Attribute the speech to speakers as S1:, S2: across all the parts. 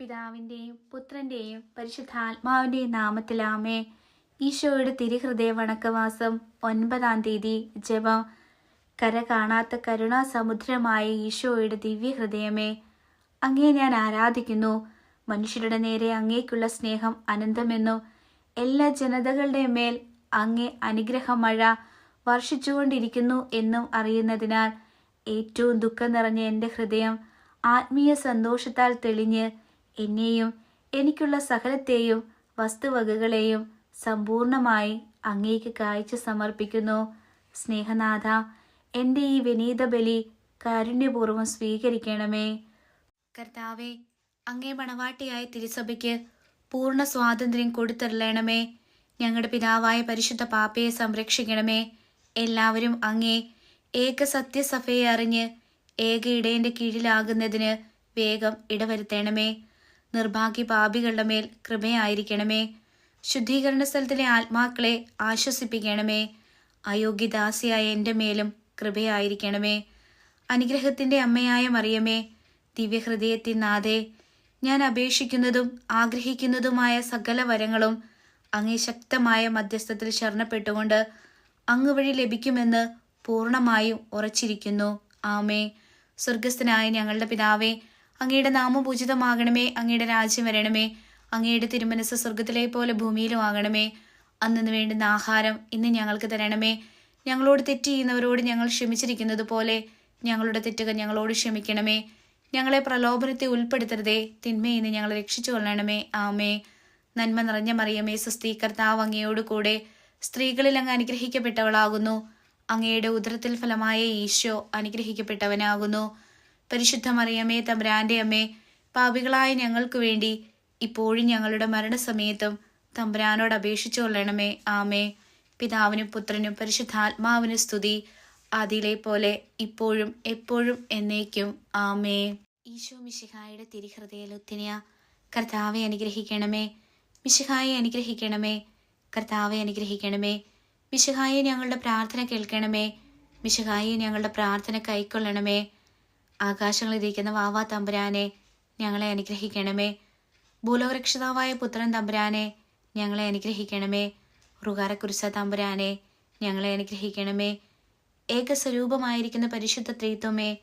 S1: പിതാവിന്റെയും പുത്രന്റെയും പരിശുദ്ധാത്മാവിന്റെയും നാമത്തിലാമേ ഈശോയുടെ തിരുഹൃദയ വണക്കവാസം ഒൻപതാം തീയതി ജപം. കര കാണാത്ത കരുണാസമുദ്രമായ ഈശോയുടെ ദിവ്യഹൃദയമേ അങ്ങേ ഞാൻ ആരാധിക്കുന്നു. മനുഷ്യരുടെ നേരെ അങ്ങേക്കുള്ള സ്നേഹം അനന്തമെന്നും. എല്ലാ ജനതകളുടെ മേൽ അങ്ങേ അനുഗ്രഹമഴ വർഷിച്ചുകൊണ്ടിരിക്കുന്നു എന്നും അറിയുന്നതിനാൽ ഏറ്റവും ദുഃഖം നിറഞ്ഞ എന്റെ ഹൃദയം ആത്മീയ സന്തോഷത്താൽ തെളിഞ്ഞ് എന്നെയും എനിക്കുള്ള സകലത്തെയും വസ്തുവകകളെയും സമ്പൂർണമായി അങ്ങേക്ക് കാഴ്ച സമർപ്പിക്കുന്നു. സ്നേഹനാഥ എന്റെ ഈ വിനീത ബലി കാരുണ്യപൂർവം സ്വീകരിക്കണമേ. കർത്താവെ അങ്ങേ മണവാട്ടിയായ തിരുസഭയ്ക്ക് പൂർണ സ്വാതന്ത്ര്യം കൊടുത്തരളണമേ ഞങ്ങളുടെ പിതാവായ പരിശുദ്ധ പാപ്പയെ സംരക്ഷിക്കണമേ. എല്ലാവരും അങ്ങേ ഏക സത്യസഭയെ അറിഞ്ഞ് ഏക ഇടയന്റെ കീഴിലാകുന്നതിന് വേഗം ഇടവരുത്തണമേ. നിർഭാഗ്യ പാപികളുടെ മേൽ കൃപയായിരിക്കണമേ. ശുദ്ധീകരണ സ്ഥലത്തിലെ ആത്മാക്കളെ ആശ്വസിപ്പിക്കണമേ. അയോഗ്യദാസിയായ എന്റെ മേലും കൃപയായിരിക്കണമേ. അനുഗ്രഹത്തിന്റെ അമ്മയായ മറിയമേ ദിവ്യഹൃദയത്തിൻ നാഥേ ഞാൻ അപേക്ഷിക്കുന്നതും ആഗ്രഹിക്കുന്നതുമായ സകല വരങ്ങളും അങ്ങേ ശക്തമായ മധ്യസ്ഥത്തിൽ ശരണപ്പെട്ടുകൊണ്ട് അങ്ങ് വഴി ലഭിക്കുമെന്ന് പൂർണമായും ഉറച്ചിരിക്കുന്നു. ആമേ സ്വർഗസ്ഥനായ ഞങ്ങളുടെ പിതാവേ അങ്ങയുടെ നാമപൂജിതമാകണമേ അങ്ങയുടെ രാജ്യം വരണമേ അങ്ങയുടെ തിരുമനസ് സ്വർഗത്തിലെ പോലെ ഭൂമിയിലും ആകണമേ. അന്നു വേണ്ടുന്ന ആഹാരം ഇന്ന് ഞങ്ങൾക്ക് തരണമേ. ഞങ്ങളോട് തെറ്റ് ചെയ്യുന്നവരോട് ഞങ്ങൾ ക്ഷമിച്ചിരിക്കുന്നത് പോലെ ഞങ്ങളുടെ തെറ്റുകൾ ഞങ്ങളോട് ക്ഷമിക്കണമേ. ഞങ്ങളെ പ്രലോഭനത്തെ ഉൾപ്പെടുത്തരുതേ. തിന്മയിൽ നിന്ന് ഞങ്ങളെ രക്ഷിച്ചു കൊള്ളണമേ ആമേ നന്മ നിറഞ്ഞ മറിയമേ സുസ്ഥീ കർത്താവ് അങ്ങയോട് കൂടെ സ്ത്രീകളിൽ അങ്ങ് അനുഗ്രഹിക്കപ്പെട്ടവളാകുന്നു. അങ്ങയുടെ ഉദരത്തിൽ ഫലമായ ഈശോ അനുഗ്രഹിക്കപ്പെട്ടവനാകുന്നു. പരിശുദ്ധ മറിയമേ തമ്പുരാന്റെ അമ്മേ പാപികളായ ഞങ്ങൾക്ക് വേണ്ടി ഇപ്പോഴും ഞങ്ങളുടെ മരണസമയത്തും തമ്പുരാനോട് അപേക്ഷിച്ചു കൊള്ളണമേ. ആമേ പിതാവിനും പുത്രനും പരിശുദ്ധാത്മാവിനും സ്തുതി. അതിലെ പോലെ ഇപ്പോഴും എപ്പോഴും എന്നേക്കും. ആമേ ഈശോ മിശിഹായുടെ തിരിഹൃദയലുത്തിനിയ കർത്താവെ അനുഗ്രഹിക്കണമേ. മിശിഹായെ അനുഗ്രഹിക്കണമേ. കർത്താവെ അനുഗ്രഹിക്കണമേ. മിശിഹായെ ഞങ്ങളുടെ പ്രാർത്ഥന കേൾക്കണമേ. മിശിഹായെ ഞങ്ങളുടെ പ്രാർത്ഥന കൈക്കൊള്ളണമേ. ആകാശങ്ങളിലിരിക്കുന്ന വാവാ തമ്പുരാനെ ഞങ്ങളെ അനുഗ്രഹിക്കണമേ. ഭൂലോകരക്ഷിതാവായ പുത്രൻ തമ്പുരാനെ ഞങ്ങളെ അനുഗ്രഹിക്കണമേ. റുകാരക്കുരിശ തമ്പുരാനെ ഞങ്ങളെ അനുഗ്രഹിക്കണമേ. ഏകസ്വരൂപമായിരിക്കുന്ന പരിശുദ്ധ ത്രീത്വമേ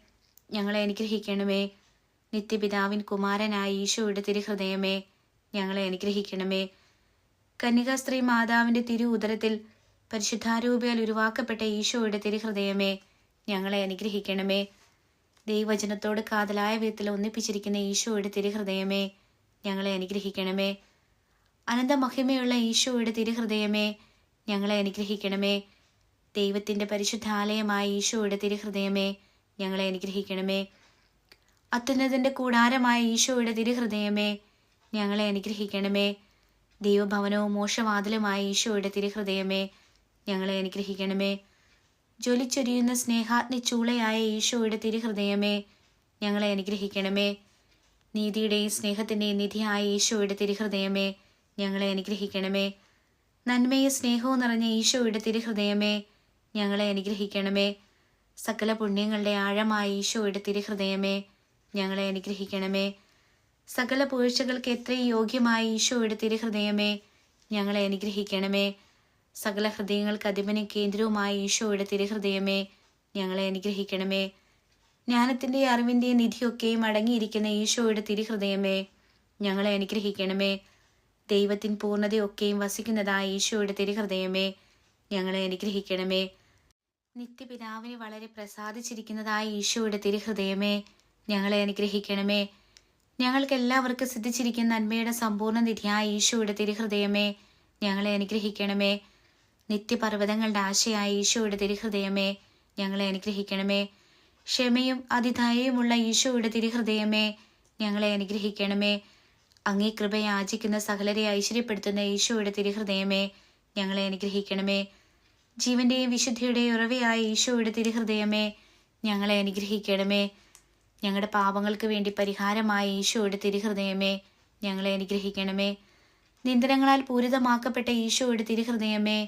S1: ഞങ്ങളെ അനുഗ്രഹിക്കണമേ. നിത്യപിതാവിൻ കുമാരനായ ഈശോയുടെ തിരുഹൃദയമേ ഞങ്ങളെ അനുഗ്രഹിക്കണമേ. കന്യകാസ്ത്രീ മാതാവിന്റെ തിരു ഉദരത്തിൽ പരിശുദ്ധാരൂപയാൽ ഉരുവാക്കപ്പെട്ട ഈശോയുടെ തിരുഹൃദയമേ ഞങ്ങളെ അനുഗ്രഹിക്കണമേ. ദൈവവചനത്തോട് കാതലായ വിധത്തിൽ ഒന്നിപ്പിച്ചിരിക്കുന്ന ഈശോയുടെ തിരുഹൃദയമേ ഞങ്ങളെ അനുഗ്രഹിക്കണമേ. അനന്തമഹിമയുള്ള ഈശോയുടെ തിരുഹൃദയമേ ഞങ്ങളെ അനുഗ്രഹിക്കണമേ. ദൈവത്തിന്റെ പരിശുദ്ധാലയമായ ഈശോയുടെ തിരുഹൃദയമേ ഞങ്ങളെ അനുഗ്രഹിക്കണമേ. അത്യുന്നതിന്റെ കൂടാരമായ ഈശോയുടെ തിരുഹൃദയമേ ഞങ്ങളെ അനുഗ്രഹിക്കണമേ. ദൈവഭവനവും മോശവാതിലുമായ ഈശോയുടെ തിരുഹൃദയമേ ഞങ്ങളെ അനുഗ്രഹിക്കണമേ. ജ്വലിച്ചൊരിയുന്ന സ്നേഹാഗ്നി ചൂളയായ ഈശോയുടെ തിരുഹൃദയമേ ഞങ്ങളെ അനുഗ്രഹിക്കണമേ. നീതിയുടെയും സ്നേഹത്തിന്റെയും നിധിയായ ഈശോയുടെ തിരുഹൃദയമേ ഞങ്ങളെ അനുഗ്രഹിക്കണമേ. നന്മയും സ്നേഹവും നിറഞ്ഞ ഈശോയുടെ തിരുഹൃദയമേ ഞങ്ങളെ അനുഗ്രഹിക്കണമേ. സകല പുണ്യങ്ങളുടെ ആഴമായ ഈശോയുടെ തിരുഹൃദയമേ ഞങ്ങളെ അനുഗ്രഹിക്കണമേ. സകല പുഴച്ചകൾക്ക് എത്രയും യോഗ്യമായ ഈശോയുടെ തിരുഹൃദയമേ ഞങ്ങളെ അനുഗ്രഹിക്കണമേ. സകല ഹൃദയങ്ങൾക്ക് അധിപനെ കേന്ദ്രവുമായ ഈശോയുടെ തിരുഹൃദയമേ ഞങ്ങളെ അനുഗ്രഹിക്കണമേ. ജ്ഞാനത്തിന്റെ അറിവിന്റെ നിധിയൊക്കെയും അടങ്ങിയിരിക്കുന്ന ഈശോയുടെ തിരുഹൃദയമേ ഞങ്ങളെ അനുഗ്രഹിക്കണമേ. ദൈവത്തിൻ പൂർണതയൊക്കെയും വസിക്കുന്നതായ ഈശോയുടെ തിരുഹൃദയമേ ഞങ്ങളെ അനുഗ്രഹിക്കണമേ. നിത്യപിതാവിന് വളരെ പ്രസാദിച്ചിരിക്കുന്നതായ ഈശോയുടെ തിരുഹൃദയമേ ഞങ്ങളെ അനുഗ്രഹിക്കണമേ. ഞങ്ങൾക്ക് എല്ലാവർക്കും സിദ്ധിച്ചിരിക്കുന്ന നന്മയുടെ സമ്പൂർണ നിധിയായ ഈശോയുടെ തിരുഹൃദയമേ ഞങ്ങളെ അനുഗ്രഹിക്കണമേ. നിത്യപർവതങ്ങളുടെ ആശയായ ഈശോയുടെ തിരുഹൃദയമേ ഞങ്ങളെ അനുഗ്രഹിക്കണമേ. ക്ഷമയും അതിഥായയുമുള്ള ഈശോയുടെ തിരുഹൃദയമേ ഞങ്ങളെ അനുഗ്രഹിക്കണമേ. അങ്ങേ കൃപയെ ആചിക്കുന്ന സകലരെ ഐശ്വര്യപ്പെടുത്തുന്ന ഈശോയുടെ തിരുഹൃദയമേ ഞങ്ങളെ അനുഗ്രഹിക്കണമേ. ജീവന്റെയും വിശുദ്ധിയുടെയും ഉറവയായ ഈശോയുടെ തിരുഹൃദയമേ ഞങ്ങളെ അനുഗ്രഹിക്കണമേ. ഞങ്ങളുടെ പാപങ്ങൾക്ക് വേണ്ടി പരിഹാരമായ ഈശോയുടെ തിരുഹൃദയമേ ഞങ്ങളെ അനുഗ്രഹിക്കണമേ. നിന്ദനങ്ങളാൽ പൂരിതമാക്കപ്പെട്ട ഈശോയുടെ തിരുഹൃദയമേ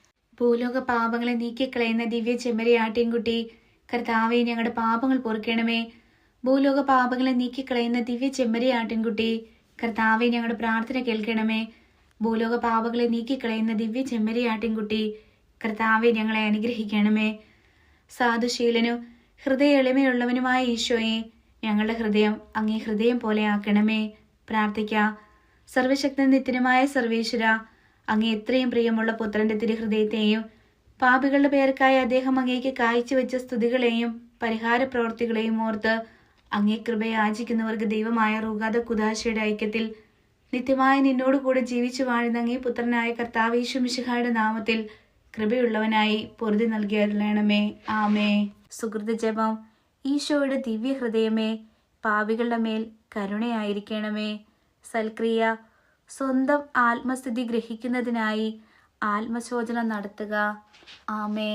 S1: ഭൂലോക പാപങ്ങളെ നീക്കിക്കളയുന്ന ദിവ്യ ചെമ്മരിയാട്ടിൻകുട്ടി കർത്താവെ ഞങ്ങളുടെ പാപങ്ങൾ പൊറുക്കണമേ. ഭൂലോക പാപങ്ങളെ നീക്കിക്കളയുന്ന ദിവ്യ ചെമ്മരിയാട്ടിൻകുട്ടി കർത്താവെ ഞങ്ങളുടെ പ്രാർത്ഥന കേൾക്കണമേ. ഭൂലോക പാപങ്ങളെ നീക്കിക്കളയുന്ന ദിവ്യ ചെമ്മരിയാട്ടിൻകുട്ടി കർത്താവെ ഞങ്ങളെ അനുഗ്രഹിക്കണമേ. സാധുശീലനും ഹൃദയ എളിമയുള്ളവനുമായ ഈശോയെ ഞങ്ങളുടെ ഹൃദയം അങ്ങേ ഹൃദയം പോലെ ആക്കണമേ. പ്രാർത്ഥിക്കാം. സർവശക്തനിത്യനുമായ സർവേശ്വര അങ്ങേ എത്രയും പ്രിയമുള്ള പുത്രന്റെ തിരുഹൃദയത്തെയും പാപികളുടെ പേർക്കായി അദ്ദേഹം അങ്ങേക്ക് കാഴ്ചവെച്ച സ്തുതികളെയും പരിഹാര പ്രവർത്തികളെയും ഓർത്ത് അങ്ങേ കൃപ യാചിക്കുന്നവർക്ക് ദൈവമായ റുഗാദ കുദാശയുടെ ഐക്യത്തിൽ നിത്യമായ നിന്നോട് കൂടെ ജീവിച്ചു വാഴുന്ന അങ്ങേ പുത്രനായ കർത്താവേശു മിശിഹായുടെ നാമത്തിൽ കൃപയുള്ളവനായി പൊറുതി നൽകിയരുളണമേ ആമേ. സുഹൃത ജപം ഈശോയുടെ ദിവ്യഹൃദയമേ പാപികളുടെ മേൽ കരുണയായിരിക്കണമേ. സൽക്രിയ സ്വന്തം ആത്മസ്ഥിതി ഗ്രഹിക്കുന്നതിനായി ആത്മശോചനം നടത്തുക. ആമേ